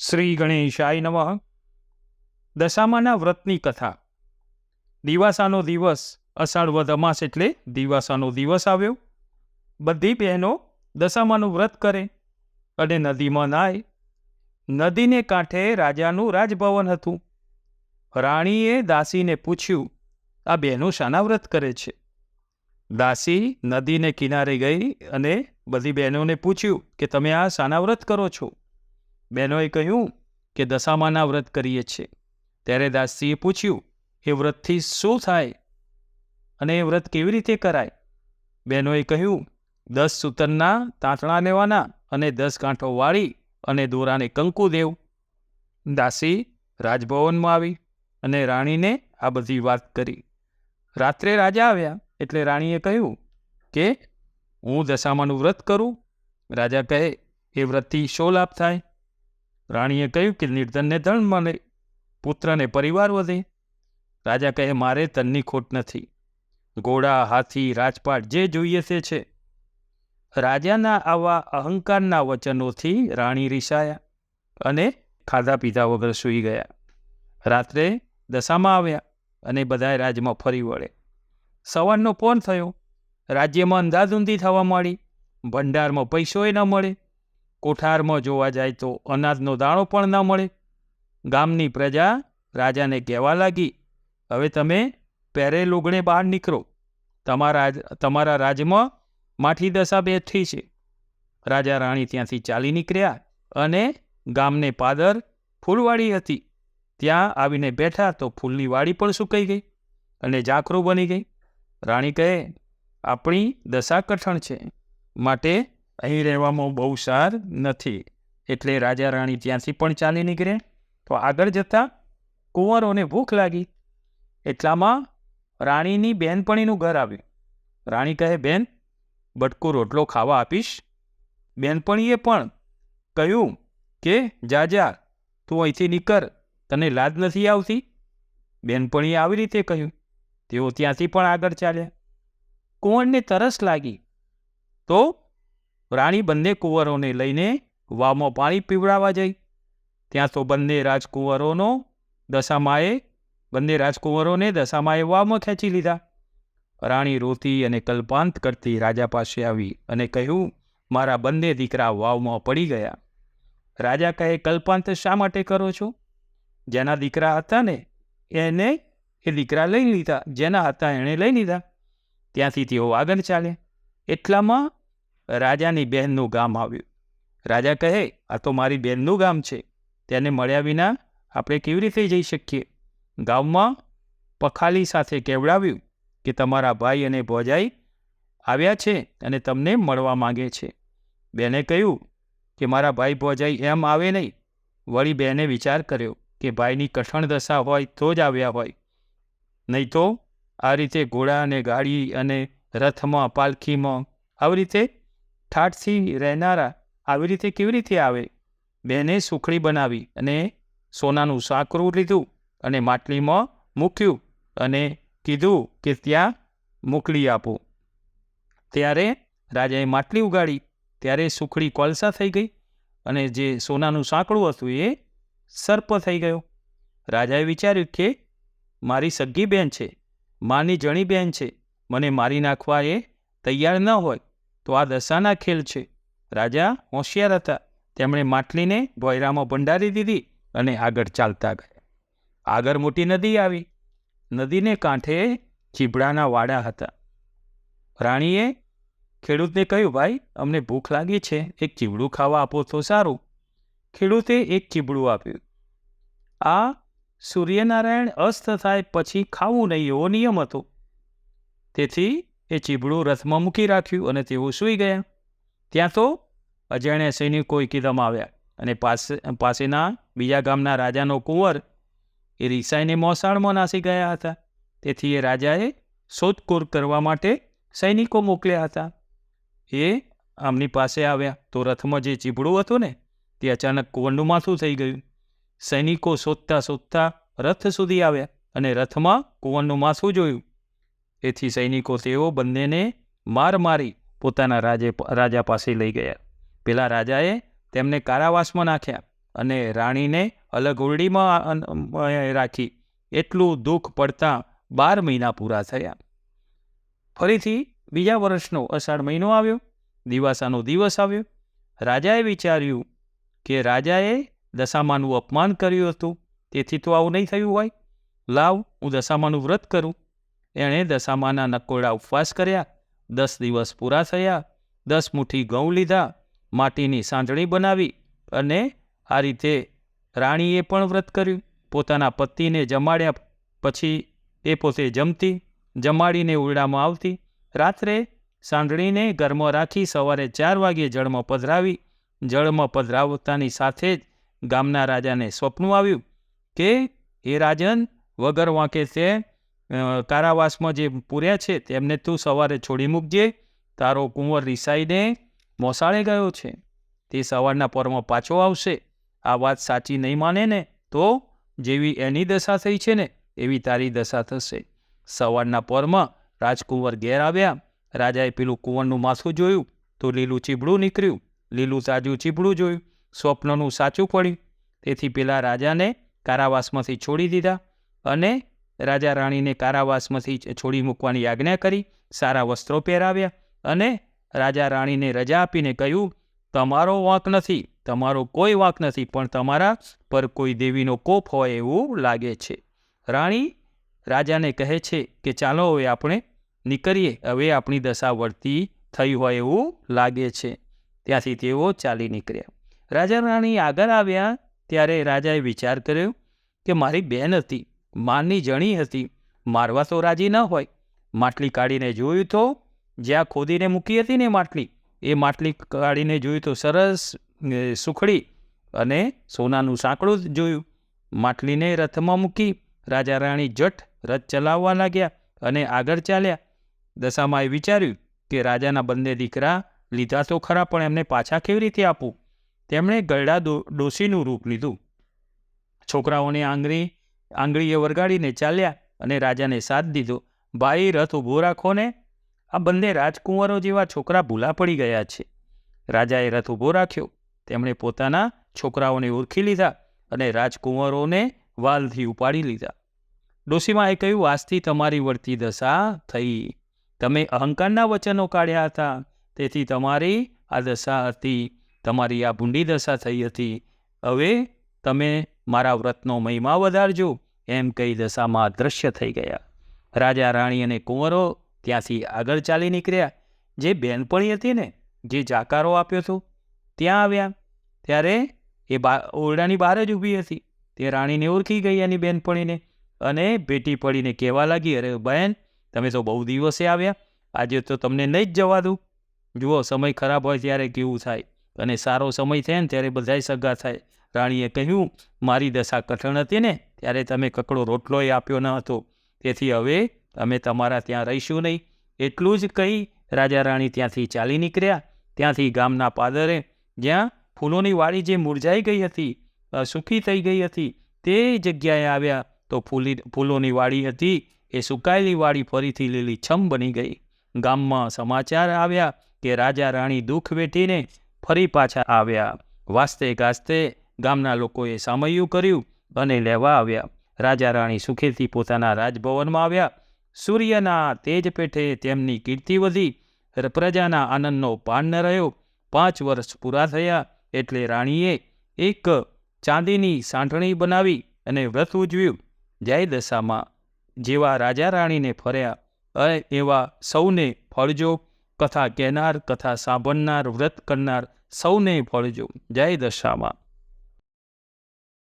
શ્રી ગણેશાય નમઃ. દશામાના વ્રતની કથા. દિવાસાનો દિવસ અષાઢ વદ અમાસ એટલે દિવાસાનો દિવસ આવ્યો. બધી બહેનો દશામાનું વ્રત કરે અને નદીમાં નાય. નદીને કાંઠે રાજાનું રાજભવન હતું. રાણીએ દાસીને પૂછ્યું, આ બહેનો શાના વ્રત કરે છે? દાસી નદીને કિનારે ગઈ અને બધી બહેનોને પૂછ્યું કે, તમે આ શાના વ્રત કરો છો? બહેનોએ કહ્યું કે દશામાના વ્રત કરીએ છીએ. ત્યારે દાસીએ પૂછ્યું, એ વ્રતથી શું થાય? અને એ વ્રત કેવી રીતે કરાય? બહેનોએ કહ્યું, દસ સૂતરના, તાંતણા લેવાના અને દસ કાંઠો વાળી અને દોરાને કંકુ દેવ. દાસી રાજભવનમાં આવી અને રાણીને આ બધી વાત કરી. રાત્રે રાજા આવ્યા એટલે રાણીએ કહ્યું કે, હું દશામાનું વ્રત કરું. રાજા કહે, એ વ્રતથી શો લાભ થાય? રાણીએ કહ્યું કે નિર્ધનને ધન મળે, પુત્રને પરિવાર વધે. રાજા કહે, મારે તનની ખોટ નથી. ઘોડા, હાથી, રાજપાટ જે જોઈએ તે છે. રાજાના આવા અહંકારના વચનોથી રાણી રીસાયા અને ખાધા પીધા વગર સૂઈ ગયા. રાત્રે દશામાં આવ્યા અને બધાએ રાજમાં ફરી વળે. સવારનો પોન થયો. રાજ્યમાં અંધાધૂંધી થવા માંડી. ભંડારમાં પૈસોય ન મળે. કોઠારમાં જોવા જાય તો અનાજનો દાણો પણ ન મળે. ગામની પ્રજા રાજાને કહેવા લાગી, હવે તમે પહેરે લુગણે બહાર નીકળો. તમારા તમારા રાજમાં માઠી દશા બેઠી છે. રાજા રાણી ત્યાંથી ચાલી નીકળ્યા અને ગામને પાદર ફૂલવાડી હતી. ત્યાં આવીને બેઠા તો ફૂલની વાડી પણ સુકાઈ ગઈ અને ઝાંખરું બની ગઈ. રાણી કહે, આપણી દશા કઠણ છે. માટે અહીં રહેવામાં બહુ સાર નથી. એટલે રાજા રાણી ત્યાંથી પણ ચાલી નીકળે. તો આગળ જતા કુંવરોને ભૂખ લાગી. એટલામાં રાણીની બહેનપણીનું ઘર આવ્યું. રાણી કહે, બેન, બટકો રોટલો ખાવા આપીશ. બેનપણીએ પણ કહ્યું કે, જા જા, તું અહીંથી નીકળ. તને લાજ નથી આવતી? બેનપણીએ આવી રીતે કહ્યું. તેઓ ત્યાંથી પણ આગળ ચાલ્યા. કુંવરને તરસ લાગી. તો રાણી બંને કુંવરોને લઈને વાવમાં પાણી પીવડાવવા જઈ. ત્યાં તો બંને રાજકુંવરોનો દશામાએ, બંને રાજકુંવરોને દશામાએ વાવમાં ખેંચી લીધા. રાણી રોતી અને કલ્પાંત કરતી રાજા પાસે આવી અને કહ્યું, મારા બંને દીકરા વાવમાં પડી ગયા. રાજા કહે, કલ્પાંત શા માટે કરો છો? જેના દીકરા હતા ને, એને એ દીકરા લઈ લીધા, જેના હતા એણે લઈ લીધા. ત્યાંથી તેઓ આગળ ચાલ્યા. એટલામાં રાજાની બહેનનું ગામ આવ્યું. રાજા કહે, આ તો મારી બહેનનું ગામ છે. તેને મળ્યા વિના આપણે કેવી રીતે જઈ શકીએ? ગામમાં પખાલી સાથે કેવડાવ્યું કે, તમારા ભાઈ અને ભોજાઈ આવ્યા છે અને તમને મળવા માંગે છે. બેને કહ્યું કે, મારા ભાઈ ભોજાઈ એમ આવે નહીં. વળી બેને વિચાર કર્યો કે, ભાઈની કઠણ દશા હોય તો જ આવ્યા હોય. નહીં તો આ રીતે ઘોડા અને ગાડી અને રથમાં, પાલખીમાં આવી રીતે ઠાઠથી રહેનારા આવી રીતે કેવી રીતે આવે? બેને સુખડી બનાવી અને સોનાનું સાકરું લીધું અને માટલીમાં મૂક્યું અને કીધું કે ત્યાં મોકલી આપો. ત્યારે રાજાએ માટલી ઉગાડી. ત્યારે સુખડી કોલસા થઈ ગઈ અને જે સોનાનું સાંકળું હતું એ સર્પ થઈ ગયો. રાજાએ વિચાર્યું કે મારી સગ્ગી બહેન છે, માની જણી બહેન છે, મને મારી નાખવા એ તૈયાર ન હોય. તો આ દશાના ખેલ છે. રાજા હોશિયાર હતા. તેમણે માટલીને ભોયરામાં ભંડારી દીધી અને આગળ ચાલતા ગયા. આગળ મોટી નદી આવી. નદીને કાંઠે ચીબડાના વાડા હતા. રાણીએ ખેડૂતને કહ્યું, ભાઈ, અમને ભૂખ લાગી છે. એક ચીબડું ખાવા આપો તો સારું. ખેડૂતે એક ચીબડું આપ્યું. આ સૂર્યનારાયણ અસ્ત થાય પછી ખાવું નહીં એવો નિયમ હતો. તેથી એ ચીબડું રથમાં મૂકી રાખ્યું અને તેઓ સૂઈ ગયા. ત્યાં તો અજાણ્યા સૈનિકો એકદમ આવ્યા અને પાસે, પાસેના બીજા ગામના રાજાનો કુંવર એ રીસાઈને મોસાળમાં નાસી ગયા હતા. તેથી એ રાજાએ શોધખોળ કરવા માટે સૈનિકો મોકલ્યા હતા. એ આમની પાસે આવ્યા તો રથમાં જે ચીબડું હતું ને તે અચાનક કુંવરનું માથું થઈ ગયું. સૈનિકો શોધતા શોધતા રથ સુધી આવ્યા અને રથમાં કુંવરનું માથું જોયું. એથી સૈનિકો તેઓ બંનેને માર મારી પોતાના રાજે રાજા પાસે લઈ ગયા. પેલા રાજાએ તેમને કારાવાસમાં નાખ્યા અને રાણીને અલગ ઓરડીમાં રાખી એટલું દુઃખ પડતા બાર મહિના પૂરા થયા. ફરીથી બીજા વર્ષનો અષાઢ મહિનો આવ્યો, દિવાસાનો દિવસ આવ્યો. રાજાએ વિચાર્યું કે રાજાએ દશામાનું અપમાન કર્યું હતું, તેથી તો આવું નહીં થયું હોય. લાવ, હું દશામાનું વ્રત કરું. એણે દશામાના નકોડા ઉપવાસ કર્યા, દસ દિવસ પૂરા થયા, દસ મુઠ્ઠી ઘઉં લીધા, માટીની સાંજણી બનાવી અને આ રીતે રાણીએ પણ વ્રત કર્યું. પોતાના પતિને જમાડ્યા પછી એ પોતે જમતી, જમાડીને ઉરડામાં આવતી, રાત્રે સાંજણીને ઘરમાં રાખી સવારે ચાર વાગ્યે જળમાં પધરાવી, જળમાં પધરાવતાની સાથે જ ગામના રાજાને સ્વપ્ન આવ્યું કે એ રાજન, વગર વાંકે તે કારાવાસમાં જે પૂર્યા છે તેમને તું સવારે છોડી મૂકજે, તારો કુંવર રિસાઈને મોસાળે ગયો છે. તે સવારના પરમાં પાછો આવશે. આ વાત સાચી નહીં માને ને તો જેવી એની દશા થઈ છે ને એવી તારી દશા થશે. સવારના પરમાં રાજકુંવર ઘેર આવ્યા. રાજાએ પેલું કુંવરનું માથું જોયું. તો લીલું ચીબડું નીકળ્યું. લીલું તાજું ચીબડું જોયું. સ્વપ્નનું સાચું પડ્યું. તેથી પેલા રાજાને કારાવાસમાંથી છોડી દીધા. અને રાજા રાણીને કારાવાસમાંથી છોડી મૂકવાની આજ્ઞા કરી, સારા વસ્ત્રો પહેરાવ્યા અને રાજા રાણીને રજા આપીને કહ્યું, તમારો વાંક નથી, તમારો કોઈ વાંક નથી, પણ તમારા પર કોઈ દેવીનો કોપ હોય એવું લાગે છે. રાણી રાજાને કહે છે કે, ચાલો હવે આપણે નીકળીએ, હવે આપણી દશા વળતી થઈ હોય એવું લાગે છે. ત્યાંથી તેઓ ચાલી નીકળ્યા. રાજા રાણી આગળ આવ્યા ત્યારે રાજાએ વિચાર કર્યો કે, મારી બેન હતી માની જણી હતી, મારવા તો રાજી ન હોય. માટલી કાઢીને જોયું તો, જ્યાં ખોદીને મૂકી હતી ને માટલી, એ માટલી કાઢીને જોયું તો સરસ સુખડી અને સોનાનું સાંકળું જોયું. માટલીને રથમાં મૂકી રાજા રાણી જઠ રથ ચલાવવા લાગ્યા અને આગળ ચાલ્યા. દશામાએ વિચાર્યું કે રાજાના બંને દીકરા લીધા તો ખરા, પણ એમને પાછા કેવી રીતે આપું તેમણે ગરડા દો ડોશીનું રૂપ લીધું. છોકરાઓની આંગળી આંગળીએ વરગાડીને ચાલ્યા અને રાજાને સાથ દીધો. ભાઈ, રથ ઊભો રાખો ને. આ બંને રાજકુંવરો જેવા છોકરા ભૂલા પડી ગયા છે. રાજાએ રથ ઊભો રાખ્યો. તેમણે પોતાના છોકરાઓને ઓળખી લીધા અને રાજકુંવરોને વાલથી ઉપાડી લીધા. ડોસીમાએ કહ્યું, આજથી તમારી વળતી દશા થઈ. તમે અહંકારના વચનો કાઢ્યા હતા. તેથી તમારી આ દશા હતી. તમારી આ ભૂંડી દશા થઈ હતી. હવે તમે મારા વ્રતનો મહિમા વધારજો, એમ કહી દશામાં અદૃશ્ય થઈ ગયા. રાજા, રાણી અને કુંવરો ત્યાંથી આગળ ચાલી નીકળ્યા. જે બેનપણી હતી ને, જે જાકારો આપ્યો હતો, ત્યાં આવ્યા. ત્યારે એ બા, ઓરડાની બહાર જ ઊભી હતી. તે રાણીને ઓળખી ગઈ એની બેનપણીને અને ભેટી પડીને કહેવા લાગી, અરે બહેન, તમે તો બહુ દિવસે આવ્યા. આજે તો તમને નહીં જ જવા દઉં. જુઓ, સમય ખરાબ હોય ત્યારે કેવું થાય અને સારો સમય થાય ને ત્યારે બધાય સગા થાય. રાણીએ કહ્યું, મારી દશા કઠણ હતી ને, ત્યારે તમે કકડો રોટલોય આપ્યો ન હતો. તેથી હવે અમે તમારા ત્યાં રહીશું નહીં. એટલું જ કહી રાજા રાણી ત્યાંથી ચાલી નીકળ્યા. ત્યાંથી ગામના પાદરે જ્યાં ફૂલોની વાડી જે મુરઝાઈ ગઈ હતી સૂકી થઈ ગઈ હતી, તે જગ્યાએ આવ્યા તો ફૂલી, ફૂલોની વાડી હતી, એ સુકાયેલી વાડી ફરીથી લીલી છમ બની ગઈ. ગામમાં સમાચાર આવ્યા કે રાજા રાણી દુઃખ વેઠીને ફરી પાછા આવ્યા. વાસ્તે ગાસ્તે ગામના લોકોએ સામયું કર્યું અને લેવા આવ્યા. રાજા રાણી સુખેથી પોતાના રાજભવનમાં આવ્યા. સૂર્યના તેજ પેઠે તેમની કીર્તિ વધી. પ્રજાના આનંદનો પાન ન રહ્યો. પાંચ વર્ષ પૂરા થયા એટલે રાણીએ એક ચાંદીની સાંઠણી બનાવી અને વ્રત ઉજવ્યું. જય દશામાં જેવા રાજા રાણીને ફર્યા. એવા સૌને ફળજો. કથા કહેનાર, કથા સાંભળનાર, વ્રત કરનાર સૌને ફળજો. જય દશામાં.